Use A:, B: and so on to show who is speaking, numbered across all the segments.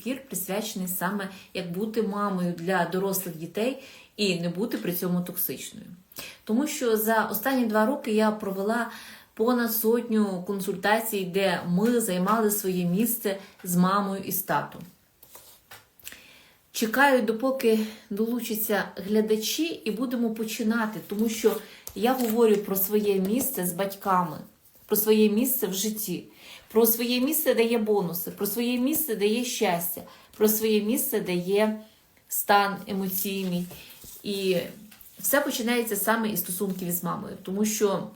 A: ефір присвячений саме як бути мамою для дорослих дітей і не бути при цьому токсичною. Тому що за останні два роки я провела понад сотню консультацій, де ми займали своє місце з мамою і з татом. Чекаю, допоки долучаться глядачі, і будемо починати, тому що я говорю про своє місце з батьками, про своє місце в житті, про своє місце, де є бонуси, про своє місце, де є щастя, про своє місце, де є стан емоційний. І все починається саме із стосунків із мамою, тому що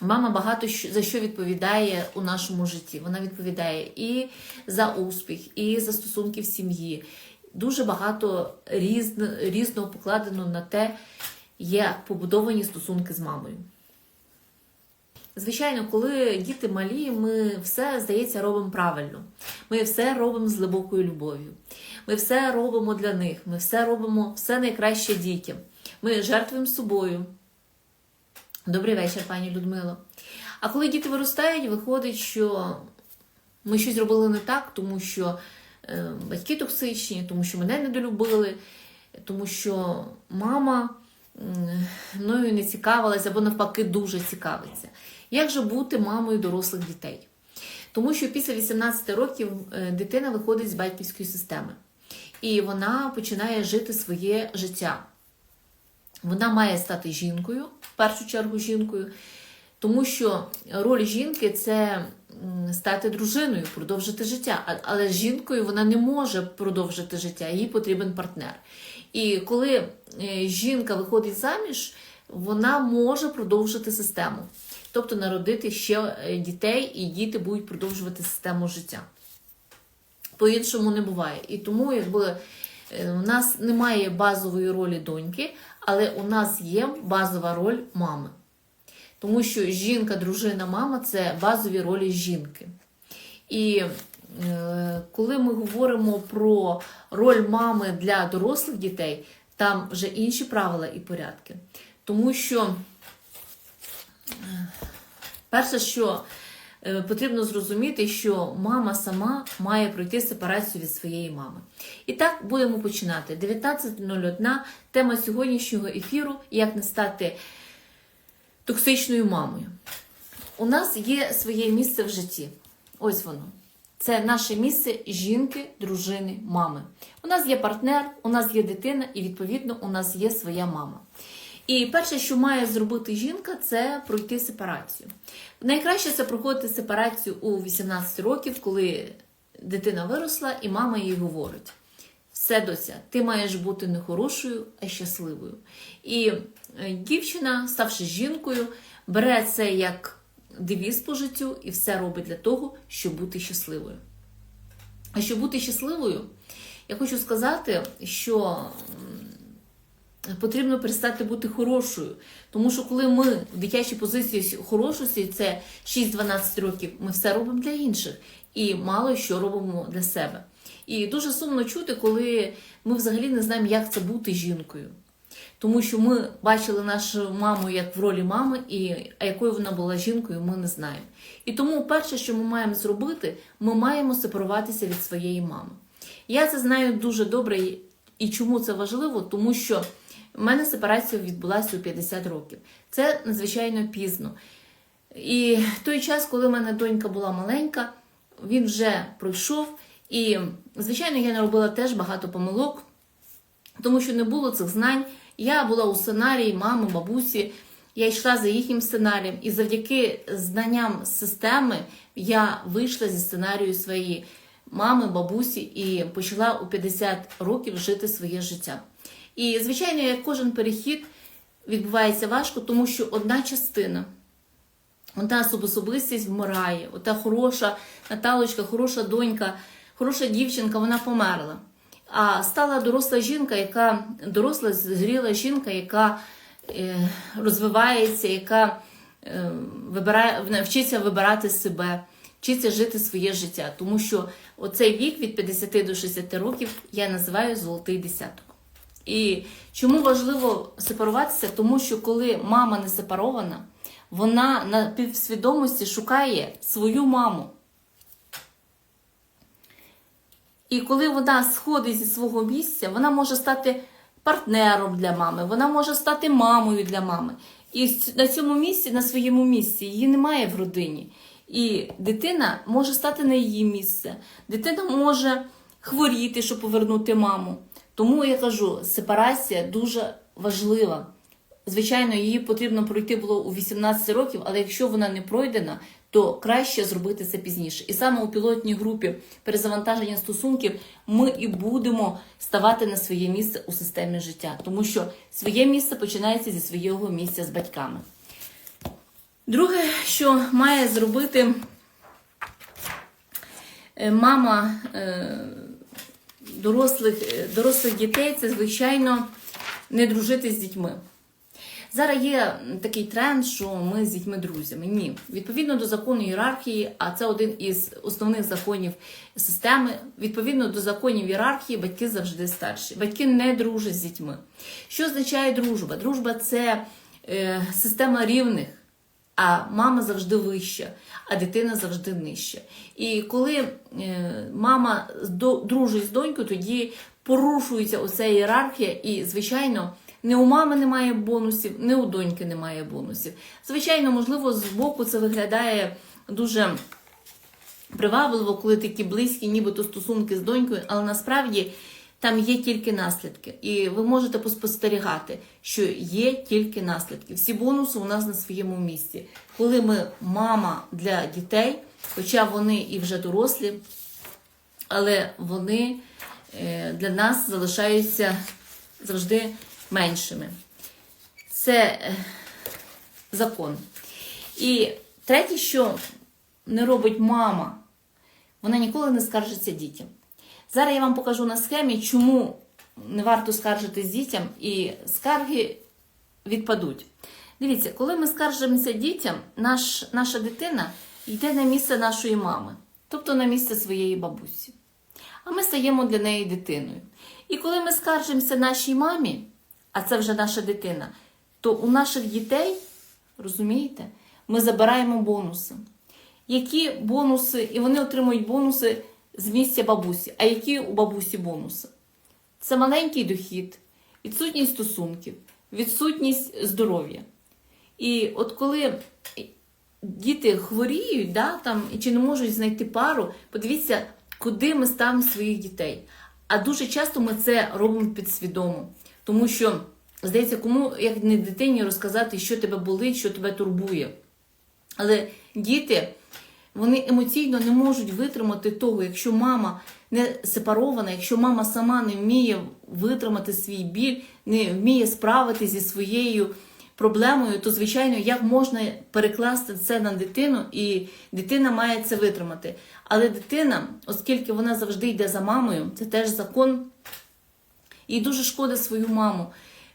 A: мама багато за що відповідає у нашому житті. Вона відповідає і за успіх, і за стосунки в сім'ї. Дуже багато різно, різного покладено на те, є побудовані стосунки з мамою. Звичайно, коли діти малі, ми все, здається, робимо правильно. Ми все робимо з глибокою любов'ю. Ми все робимо для них, ми все робимо все найкраще дітям. Ми жертвуємо собою. Добрий вечір, пані Людмило. А коли діти виростають, виходить, що ми щось зробили не так, тому що е, батьки токсичні, тому що мене недолюбили, тому що мама мною не цікавилася або навпаки дуже цікавиться. Як же бути мамою дорослих дітей? Тому що після 18 років е, дитина виходить з батьківської системи, і вона починає жити своє життя. Вона має стати жінкою, в першу чергу жінкою, тому що роль жінки це стати дружиною, продовжити життя. Але з жінкою вона не може продовжити життя, їй потрібен партнер. І коли е, жінка виходить заміж, вона може продовжити систему, тобто народити ще е, дітей, і діти будуть продовжувати систему життя. По-іншому не буває. І тому, якби е, у нас немає базової ролі доньки, але у нас є базова роль мами. Тому що жінка, дружина, мама це базові ролі жінки. І е, коли ми говоримо про роль мами для дорослих дітей, там вже інші правила і порядки. Тому що перше, що е, потрібно зрозуміти, що мама сама має пройти сепарацію від своєї мами. І так будемо починати. 19.01. Тема сьогоднішнього ефіру як не стати токсичною мамою. У нас є своє місце в житті. Ось воно. Це наше місце жінки, дружини, мами. У нас є партнер, у нас є дитина, і відповідно у нас є своя мама. І перше, що має зробити жінка, це пройти сепарацію. Найкраще це проходити сепарацію у 18 років, коли дитина виросла, і мама їй говорить: все дося, ти маєш бути не хорошою, а щасливою. І е, дівчина, ставши жінкою, бере це як девіз по життю і все робить для того, щоб бути щасливою. А щоб бути щасливою, я хочу сказати, що потрібно перестати бути хорошою. Тому що коли ми в дитячій позиції хорошості, це 6-12 років, ми все робимо для інших і мало що робимо для себе. І дуже сумно чути, коли ми взагалі не знаємо, як це бути жінкою. Тому що ми бачили нашу маму як в ролі мами, і якою вона була жінкою, ми не знаємо. І тому перше, що ми маємо зробити, ми маємо сепаруватися від своєї мами. Я це знаю дуже добре, і чому це важливо, тому що в мене сепарація відбулася у 50 років. Це надзвичайно пізно. І той час, коли в мене донька була маленька, він вже пройшов. І, звичайно, я наробила теж багато помилок, тому що не було цих знань. Я була у сценарії мами, бабусі, я йшла за їхнім сценарієм, і завдяки знанням системи я вийшла зі сценарію своєї мами, бабусі і почала у 50 років жити своє життя. І, звичайно, як кожен перехід відбувається важко, тому що одна частина. Ота особистість вмирає, ота хороша Наталочка, хороша донька, хороша дівчинка, вона померла. А стала доросла жінка, яка доросла, зріла жінка, яка е, розвивається, яка е, вибирає, вчиться вибирати себе, вчиться жити своє життя. Тому що оцей вік від 50 до 60 років я називаю золотий десяток. І чому важливо сепаруватися? Тому що коли мама не сепарована, вона на півсвідомості шукає свою маму.
B: І коли вона сходить зі свого місця, вона може стати партнером для мами, вона може стати мамою для мами. І на цьому місці, на своєму місці, її немає в родині. І дитина може стати на її місце. Дитина може хворіти, щоб повернути маму. Тому я кажу, сепарація дуже важлива. Звичайно, її потрібно пройти було у 18 років, але якщо вона не пройдена, то краще зробити це пізніше. І саме у пілотній групі перезавантаження стосунків ми і будемо ставати на своє місце у системі життя, тому що своє місце починається зі свого місця з батьками. Друге, що має зробити е, мама е, дорослих, е, дорослих дітей, це звичайно не дружити з дітьми. Зараз є такий тренд, що ми з дітьми друзями. Ні, відповідно до закону ієрархії, а це один із основних законів системи. Відповідно до законів ієрархії, батьки завжди старші. Батьки не дружать з дітьми. Що означає дружба? Дружба це е, система рівних. А мама завжди вища, а дитина завжди нижча. І коли е, мама дружить з донькою, тоді порушується оця ієрархія, і, звичайно, не у мами немає бонусів, не у доньки немає бонусів. Звичайно, можливо, з боку це виглядає дуже привабливо, коли такі близькі, нібито стосунки з донькою, але насправді там є тільки наслідки. І ви можете поспостерігати, що є тільки наслідки. Всі бонуси у нас на своєму місці. Коли ми мама для дітей, хоча вони і вже дорослі, але вони е, для нас залишаються завжди меншими. Це е, закон. І третє, що не робить мама, вона ніколи не скаржиться дітям. Зараз я вам покажу на схемі, чому не варто скаржитись дітям, і скарги відпадуть. Дивіться, коли ми скаржимося дітям, наш, наша дитина йде на місце нашої мами, тобто на місце своєї бабусі. А ми стаємо для неї дитиною. І коли ми скаржимося нашій мамі, а це вже наша дитина, то у наших дітей, розумієте, ми забираємо бонуси. Які бонуси, і вони отримують бонуси з місця бабусі. А які у бабусі бонуси? Це маленький дохід, відсутність стосунків, відсутність здоров'я. І от коли діти хворіють, да, там, чи не можуть знайти пару, подивіться, куди ми ставимо своїх дітей. А дуже часто ми це робимо підсвідомо. Тому що, здається, кому як не дитині розказати, що тебе болить, що тебе турбує. Але діти вони емоційно не можуть витримати того, якщо мама не сепарована, якщо мама сама не вміє витримати свій біль, не вміє справитися зі своєю проблемою, то звичайно, як можна перекласти це на дитину, і дитина має це витримати. Але дитина, оскільки вона завжди йде за мамою, це теж закон, їй дуже шкода свою маму.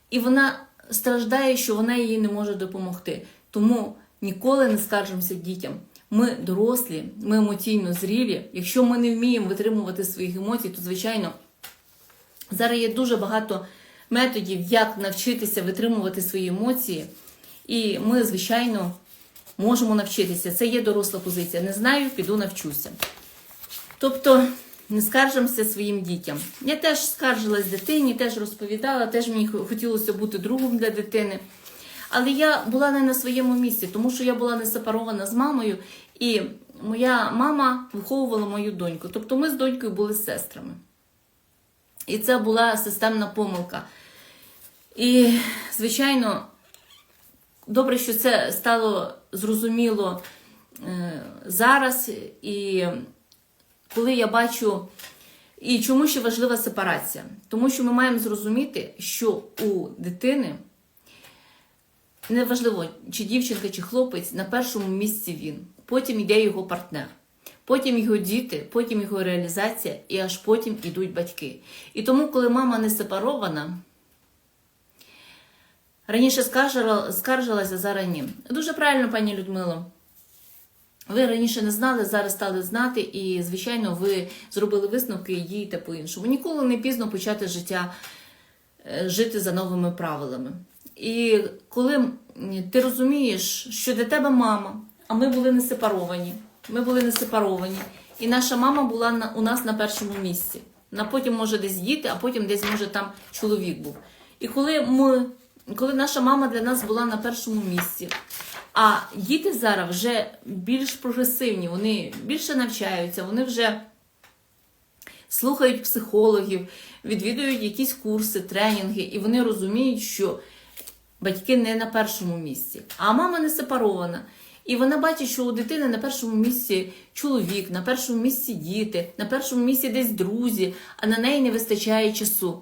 B: І вона страждає, що вона їй не може допомогти. Тому ніколи не скаржимося дітям. Ми дорослі, ми емоційно зрілі. Якщо ми не вміємо витримувати своїх емоцій, то звичайно зараз є дуже багато методів, як навчитися витримувати свої емоції. І ми, звичайно, можемо навчитися. Це є доросла позиція. Не знаю, піду навчуся. Тобто не скаржимося своїм дітям. Я теж скаржилась дитині, теж розповідала, теж мені хотілося бути другом для дитини. Але я була не на своєму місці, тому що я була не сепарована з мамою, і моя мама виховувала мою доньку. Тобто ми з донькою були сестрами. І це була системна помилка. І, звичайно, добре, що це стало зрозуміло е, зараз. І коли я бачу, і чому ще важлива сепарація? Тому що ми маємо зрозуміти, що у дитини неважливо, чи дівчинка, чи хлопець, на першому місці він. Потім йде його партнер. Потім його діти, потім його реалізація, і аж потім йдуть батьки. І тому, коли мама не сепарована, раніше скаржилася, зараз. Дуже правильно, пані Людмило. Ви раніше не знали, зараз стали знати, і, звичайно, ви зробили висновки і дієте по-іншому. Ніколи не пізно почати життя е, жити за новими правилами. І коли ти розумієш, що для тебе мама, а ми були не сепаровані, ми були не сепаровані, і наша мама була на, у нас на першому місці. На потім може десь діти, а потім десь може там чоловік був. І коли ми, коли наша мама для нас була на першому місці, а діти зараз вже більш прогресивні, вони більше навчаються, вони вже слухають психологів, відвідують якісь курси, тренінги, і вони розуміють, що батьки не на першому місці, а мама не сепарована. І вона бачить, що у дитини на першому місці чоловік, на першому місці діти, на першому місці десь друзі, а на неї не вистачає часу.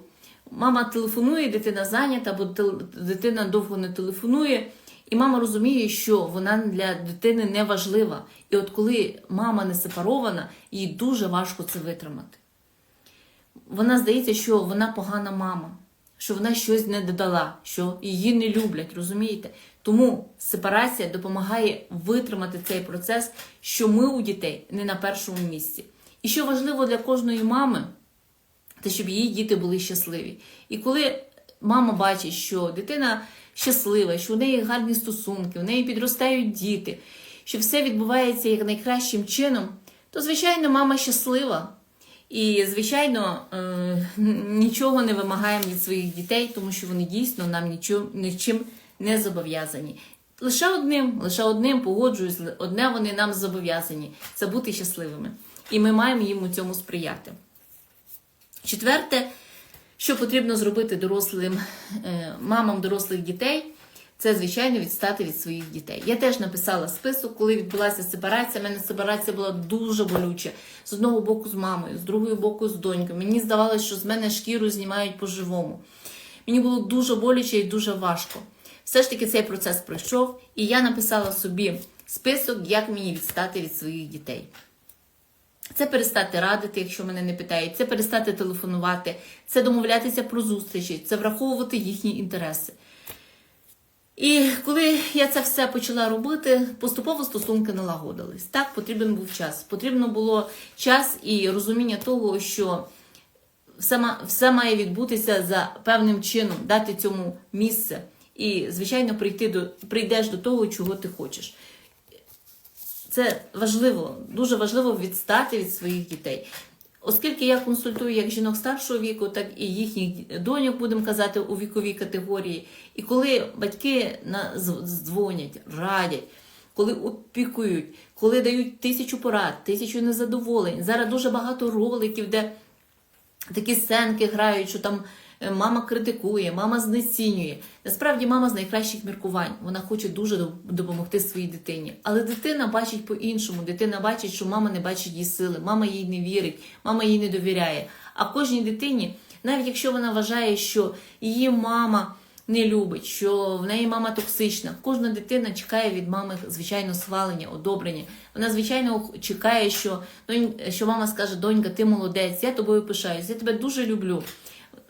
B: Мама телефонує, дитина зайнята, тел- дитина довго не телефонує. І мама розуміє, що вона для дитини не важлива. І от коли мама не сепарована, їй дуже важко це витримати. Вона здається, що вона погана мама, що вона щось не додала, що її не люблять, розумієте? Тому сепарація допомагає витримати цей процес, що ми у дітей не на першому місці. І що важливо для кожної мами, те, щоб її діти були щасливі. І коли мама бачить, що дитина щаслива, що у неї гарні стосунки, у неї підростають діти, що все відбувається як найкращим чином, то, звичайно, мама щаслива. І, звичайно, е, нічого не вимагаємо від своїх дітей, тому що вони дійсно нам нічим не зобов'язані. Лише одним, лише одним погоджуюсь, одне вони нам зобов'язані це бути щасливими. І ми маємо їм у цьому сприяти. Четверте, що потрібно зробити дорослим е, мамам дорослих дітей, це, звичайно, відстати від своїх дітей. Я теж написала список, коли відбулася сепарація. У мене сепарація була дуже болюча. З одного боку з мамою, з другого боку з донькою. Мені здавалося, що з мене шкіру знімають по-живому. Мені було дуже боляче і дуже важко. Все ж таки цей процес пройшов, і я написала собі список, як мені відстати від своїх дітей. Це перестати радити, якщо мене не питають, це перестати телефонувати, це домовлятися про зустрічі, це враховувати їхні інтереси. І коли я це все почала робити, поступово стосунки налагодились. Так, потрібен був час. Потрібно було час і розуміння того, що все, все має відбутися за певним чином, дати цьому місце. І, звичайно, прийти до, прийдеш до того, чого ти хочеш. Це важливо, дуже важливо відстати від своїх дітей. Оскільки я консультую як жінок старшого віку, так і їхніх доньок, будемо казати, у віковій категорії. І коли батьки дзвонять, радять, коли опікують, коли дають тисячу порад, тисячу незадоволень. Зараз дуже багато роликів, де такі сценки грають, що там мама критикує, мама знецінює. Насправді мама з найкращих міркувань. Вона хоче дуже доп- допомогти своїй дитині. Але дитина бачить по-іншому. Дитина бачить, що мама не бачить її сили, мама їй не вірить, мама їй не довіряє. А кожній дитині, навіть якщо вона вважає, що її мама не любить, що в неї мама токсична. Кожна дитина чекає від мами, звичайно, схвалення, одобрення. Вона, звичайно, чекає, що, що мама скаже: донька, ти молодець, я тобою пишаюсь, я тебе дуже люблю.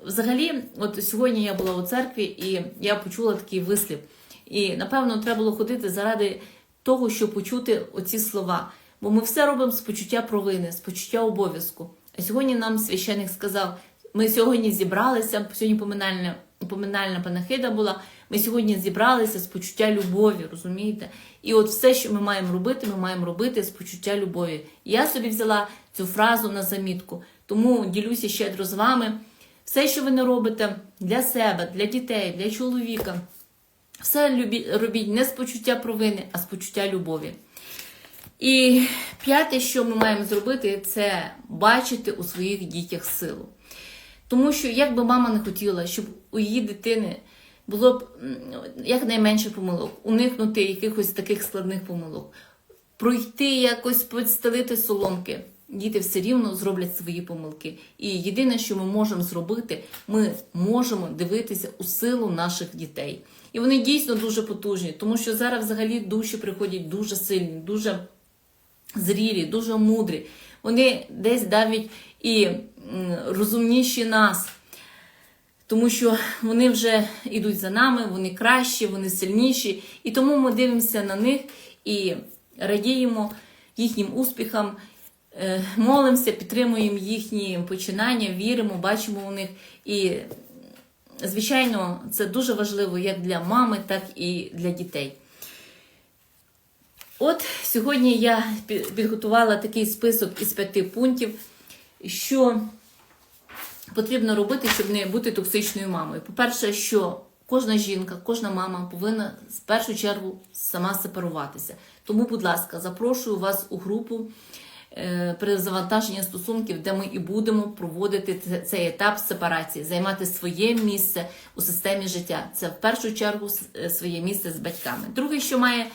B: Взагалі, от сьогодні я була у церкві і я почула такий вислів. І напевно треба було ходити заради того, щоб почути оці слова. Бо ми все робимо з почуття провини, з почуття обов'язку. А сьогодні нам священик сказав: ми сьогодні зібралися, сьогодні поминальна, поминальна панахида була. Ми сьогодні зібралися з почуття любові, розумієте? І от все, що ми маємо робити, ми маємо робити з почуття любові. Я собі взяла цю фразу на замітку, тому ділюся щедро з вами. Все, що ви не робите для себе, для дітей, для чоловіка, все робіть не з почуття провини, а з почуття любові. І п'яте, що ми маємо зробити, це бачити у своїх дітях силу. Тому що, як би мама не хотіла, щоб у її дитини було б якнайменше помилок, уникнути якихось таких складних помилок, пройти якось підстелити соломки. Діти все рівно зроблять свої помилки. І єдине, що ми можемо зробити, ми можемо дивитися у силу наших дітей. І вони дійсно дуже потужні, тому що зараз взагалі душі приходять дуже сильні, дуже зрілі, дуже мудрі. Вони десь навіть і розумніші нас. Тому що вони вже йдуть за нами, вони кращі, вони сильніші. І тому ми дивимося на них і радіємо їхнім успіхам, молимося, підтримуємо їхні починання, віримо, бачимо у них. І, звичайно, це дуже важливо як для мами, так і для дітей. От сьогодні я підготувала такий список із п'яти пунктів, що потрібно робити, щоб не бути токсичною мамою. По-перше, що кожна жінка, кожна мама повинна в першу чергу сама сепаруватися. Тому, будь ласка, запрошую вас у групу е, при завантаженні стосунків, де ми і будемо проводити цей етап сепарації, займати своє місце у системі життя. Це в першу чергу е, своє місце з батьками. Друге, що має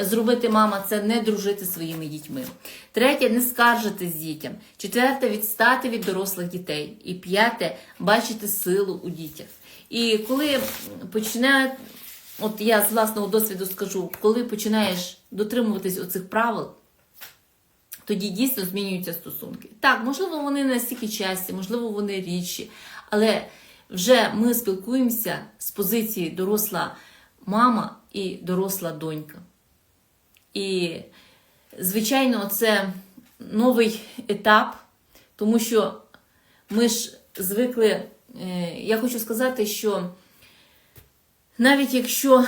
B: е, зробити мама, це не дружити своїми дітьми. Третє не скаржитись дітям. Четверте відстати від дорослих дітей. І п'яте бачити силу у дітях. І коли починає, от я з власного досвіду скажу, коли починаєш дотримуватись оцих правил, тоді дійсно змінюються стосунки. Так, можливо, вони не стільки часті, можливо, вони рідші, але вже ми спілкуємося з позиції доросла мама і доросла донька. І, звичайно, це новий етап, тому що ми ж звикли. е, Я хочу сказати, що навіть якщо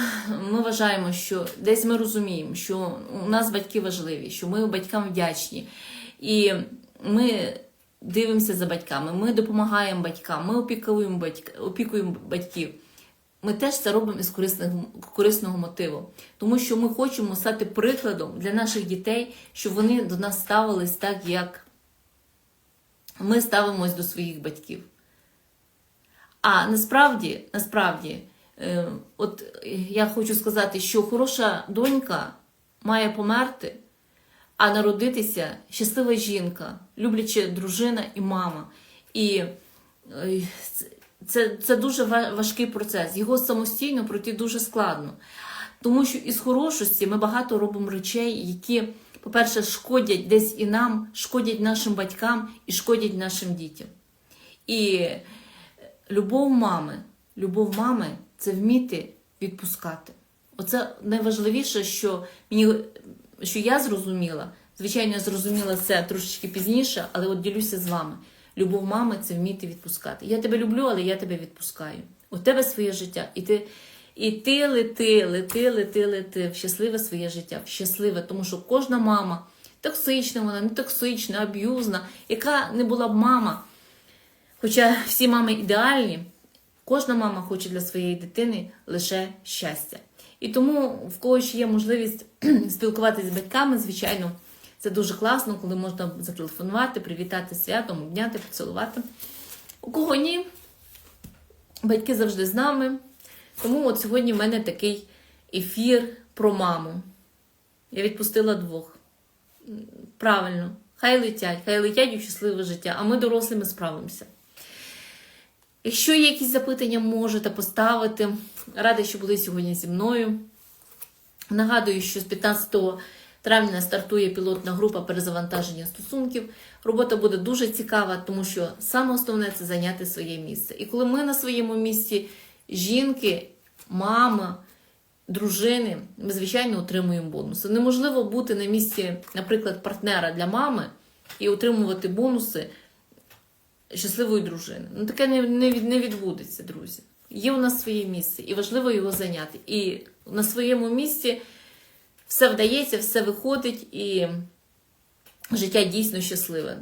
B: ми вважаємо, що десь ми розуміємо, що у нас батьки важливі, що ми батькам вдячні, і ми дивимося за батьками, ми допомагаємо батькам, ми опікуємо, батьк, опікуємо батьків. Ми теж це робимо із корисного, корисного мотиву, тому що ми хочемо стати прикладом для наших дітей, щоб вони до нас ставились так, як ми ставимось до своїх батьків. А насправді, насправді, от е, я хочу сказати, що хороша донька має померти, а народитися щаслива жінка, любляча дружина і мама. І е, це- це, дуже важкий процес. Його самостійно пройти дуже складно. Тому що із хорошості ми багато робимо речей, які, по-перше, шкодять десь і нам, шкодять нашим батькам і шкодять нашим дітям. І любов мами, любов мами це вміти відпускати. Оце найважливіше, що мені що я зрозуміла. Звичайно, я зрозуміла це трошечки пізніше, але от ділюся з вами. Любов мами це вміти відпускати. Я тебе люблю, але я тебе відпускаю. У тебе своє життя, і ти, і ти лети, лети, лети, лети в щасливе своє життя, в щасливе, тому що кожна мама токсична, вона не токсична, аб'юзна, яка не була б мама. Хоча всі мами ідеальні, кожна мама хоче для своєї дитини лише щастя. І тому в когось є можливість спілкуватися з батьками, звичайно, це дуже класно, коли можна зателефонувати, привітати святом, обняти, поцілувати. У кого ні, батьки завжди з нами. Тому от сьогодні в мене такий ефір про маму. Я відпустила двох. Правильно, хай летять, хай летять у щасливе життя, а ми дорослими справимося. Якщо є якісь запитання, можете поставити. Рада, що були сьогодні зі мною. Нагадую, що з 15 травня стартує пілотна група перезавантаження стосунків. Робота буде дуже цікава, тому що саме основне це зайняти своє місце. І коли ми на своєму місці, жінки, мама, дружини, ми, звичайно, отримуємо бонуси. Неможливо бути на місці, наприклад, партнера для мами і отримувати бонуси щасливої дружини. Ну таке не, не, не відбудеться, друзі. Є у нас своє місце, і важливо його зайняти. І на своєму місці все вдається, все виходить, і життя дійсно щасливе.